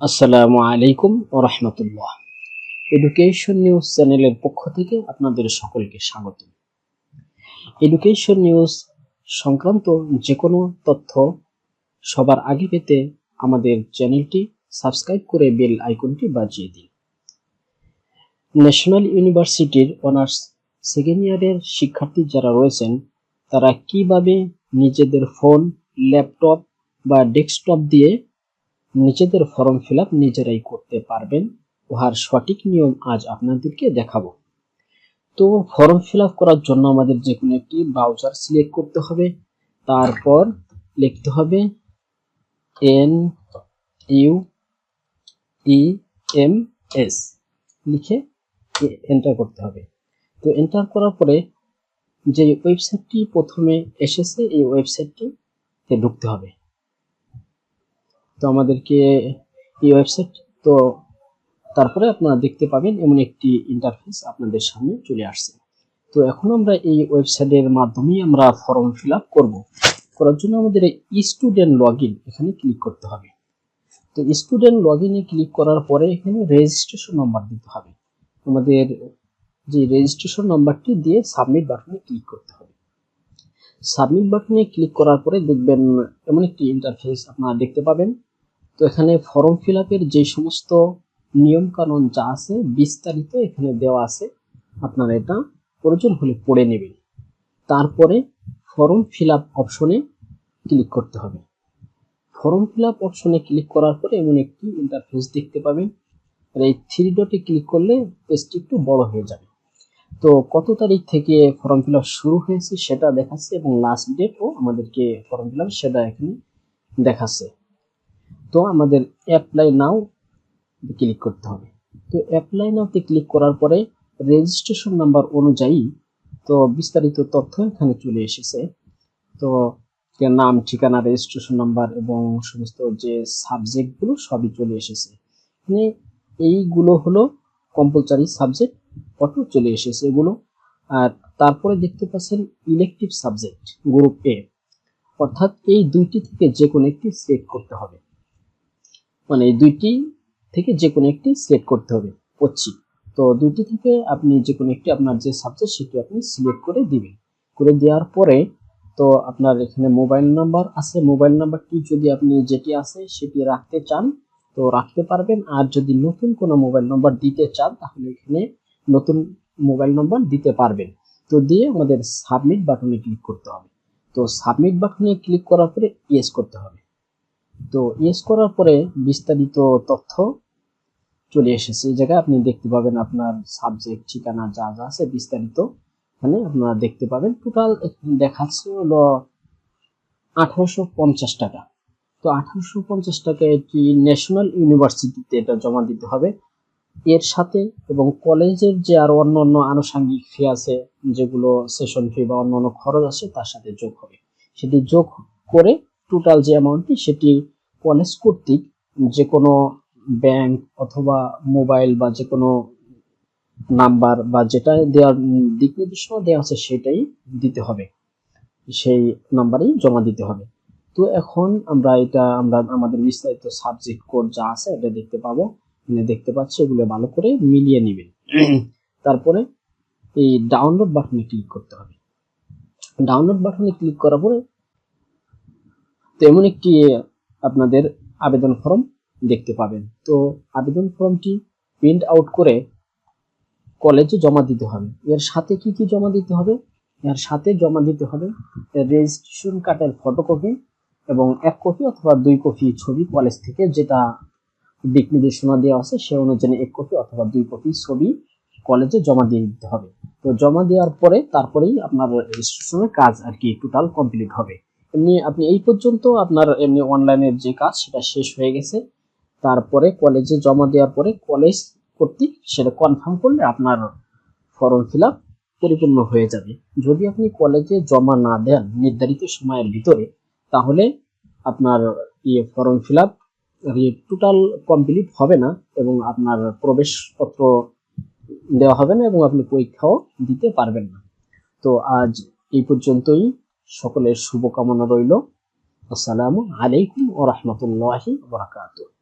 আসসালামু আলাইকুম ও রহমতুল্লাহ। Education news চ্যানেলের পক্ষ থেকে আপনাদের সকলকে স্বাগত। এডুকেশন নিউজ সংক্রান্ত যে কোনো তথ্য সবার আগে পেতে আমাদের চ্যানেলটি সাবস্ক্রাইব করে বেল আইকনটি বাজিয়ে দিন। ন্যাশনাল ইউনিভার্সিটির অনার্স সেকেন্ড ইয়ারের শিক্ষার্থী যারা রয়েছেন, তারা কীভাবে নিজেদের ফোন ল্যাপটপ বা ডেস্কটপ দিয়ে নিজেদের ফর্ম ফিল নিজেরাই করতে পারবেন। উহার সঠিক নিয়ম আজ আপনাদেরকে দেখাবো। তো ফর্ম ফিল করার জন্য আমাদের যে কোনো একটি ব্রাউজার সিলেক্ট করতে হবে। তারপর লিখতে হবে N U E M S. লিখে এন্টার করতে হবে। তো এন্টার করার পরে যে ওয়েবসাইটটি প্রথমে এসেছে, এই ওয়েবসাইটটিতে ঢুকতে হবে। তো আমাদেরকে এই ওয়েবসাইট তো তারপরে আপনারা দেখতে পাবেন এমন একটি ইন্টারফেস আপনাদের সামনে চলে আসছে। তো এখন আমরা এই ওয়েবসাইটের মাধ্যমেই আমরা ফর্ম ফিল আপ করব। করার জন্য আমাদের এই স্টুডেন্ট লগ এখানে ক্লিক করতে হবে। তো স্টুডেন্ট লগ ইনে ক্লিক করার পরে এখানে রেজিস্ট্রেশন নাম্বার দিতে হবে। আমাদের যে রেজিস্ট্রেশন নাম্বারটি দিয়ে সাবমিট বাটনে ক্লিক করতে হবে। সাবমিট বাটনে ক্লিক করার পরে দেখবেন এমন একটি ইন্টারফেস আপনারা দেখতে পাবেন। তো এখানে ফর্ম ফিল আপের যে সমস্ত নিয়ম কানুন যা আছে বিস্তারিত এখানে দেওয়া আছে, আপনারা এটা প্রয়োজন হলে পড়ে নেবেন। তারপরে ফর্ম ফিল আপ অপশনে ক্লিক করতে হবে। ফর্ম ফিল আপ অপশনে ক্লিক করার পরে এমন একটি ইন্টারফেস দেখতে পাবেন। আর এই থ্রি ডটে ক্লিক করলে পেজটি একটু বড় হয়ে যাবে। তো কত তারিখ থেকে ফর্ম ফিল আপ শুরু হয়েছে সেটা দেখাচ্ছে এবং লাস্ট ডেটও আমাদেরকে ফর্ম ফিল আপ সেটা এখানে দেখাচ্ছে। তো আমাদের অ্যাপ্লাই নাও ক্লিক করতে হবে। তো অ্যাপ্লাই নাওতে ক্লিক করার পরে রেজিস্ট্রেশন নাম্বার অনুযায়ী তো বিস্তারিত তথ্য এখানে চলে এসেছে। তো নাম, ঠিকানা রেজিস্ট্রেশন নাম্বার এবং সমস্ত যে সাবজেক্টগুলো সবই চলে এসেছে। মানে এইগুলো হলো কম্পালসারি সাবজেক্ট অটো চলে এসেছে এগুলো। আর তারপরে দেখতে পাচ্ছেন ইলেকটিভ সাবজেক্ট গ্রুপ এ অর্থাৎ এই দুইটি থেকে যে কোনো একটি সিলেক্ট করতে হবে। মানে দুইটি থেকে যে কোনো একটি সিলেক্ট করতে হবে, করছি। তো দুইটি থেকে আপনি যে কোনো একটি আপনার যে সাবজেক্ট সেটি আপনি সিলেক্ট করে দিবেন। করে দেওয়ার পরে তো আপনার এখানে মোবাইল নাম্বার আছে। মোবাইল নাম্বারটি যদি আপনি যেটি আছে সেটি রাখতে চান, তো রাখতে পারবেন। আর যদি নতুন কোনো মোবাইল নাম্বার দিতে চান, তাহলে এখানে নতুন মোবাইল নাম্বার দিতে পারবেন। তো দিয়ে আমাদের সাবমিট বাটনে ক্লিক করতে হবে। তো সাবমিট বাটনে ক্লিক করার পরে ইয়েস করতে হবে। তো ইয়েস করার পরে বিস্তারিত তথ্য চলে এসেছে। এই জায়গায় আপনি দেখতে পাবেন আপনার সাবজেক্ট ঠিকানা যা যা আছে বিস্তারিত। এখানে আপনারা দেখতে পাবেন টোটাল দেখাচ্ছে হলো আঠারোশো টাকা। তো আঠারোশো পঞ্চাশ টাকা এটি ন্যাশনাল ইউনিভার্সিটিতে এটা জমা দিতে হবে। এর সাথে এবং কলেজের যে আর অন্য অন্য আনুষঙ্গিক ফি আছে, যেগুলো সেশন ফি বা অন্য অন্য খরচ আছে, তার সাথে যোগ হবে। সেটি যোগ করে টোটাল যে অ্যামাউন্টটি সেটি কলেজ কর্তৃক যে কোনো ব্যাংক অথবা মোবাইল বা যে কোনো নাম্বার বা যেটা দেওয়ার দিক নির্দেশনা দেওয়া আছে সেটাই দিতে হবে। সেই নাম্বারেই জমা দিতে হবে। তো এখন আমরা এটা, আমরা আমাদের বিস্তারিত সাবজেক্ট কোড যা আছে এটা দেখতে পাবো। দেখতে পাচ্ছি, এগুলো ভালো করে মিলিয়ে নেবেন। তারপরে এই ডাউনলোড বাটনে ক্লিক করতে হবে। ডাউনলোড বাটনে ক্লিক করার পরে তেমন একটি আপনাদের আবেদন ফর্ম দেখতে পাবেন। তো আবেদন ফর্মটি প্রিন্ট আউট করে কলেজে জমা দিতে হবে। এর সাথে কি কি জমা দিতে হবে? এর সাথে জমা দিতে হবে রেজিস্ট্রেশন কার্ডের ফটোকপি এবং এক কপি অথবা দুই কপি ছবি কলেজ থেকে যেটা দিক নির্দেশনা দেওয়া আছে, সে অনুযায়ী এক কপি অথবা দুই কপি ছবি কলেজে জমা দিয়ে দিতে হবে। তো জমা দেওয়ার পরে তারপরেই আপনার রেজিস্ট্রেশনের কাজ আর কি টোটাল কমপ্লিট হবে। এমনি আপনি এই পর্যন্ত আপনার এমনি অনলাইনের যে কাজ, সেটা শেষ হয়ে গেছে। তারপরে কলেজে জমা দেওয়ার পরে কলেজ কর্তৃক সেটা কনফার্ম করলে আপনার ফর্ম ফিল পরিপূর্ণ হয়ে যাবে। যদি আপনি কলেজে জমা না দেন নির্ধারিত সময়ের ভিতরে, তাহলে আপনার ইয়ে form fill up total complete হবে না এবং আপনার প্রবেশপত্র দেওয়া হবে না এবং আপনি পরীক্ষাও দিতে পারবেন না। তো আজ এই পর্যন্তই। সকলের শুভকামনা রইল। আসসালামু আলাইকুম ও রহমতুল্লাহি বরাকাতুহ।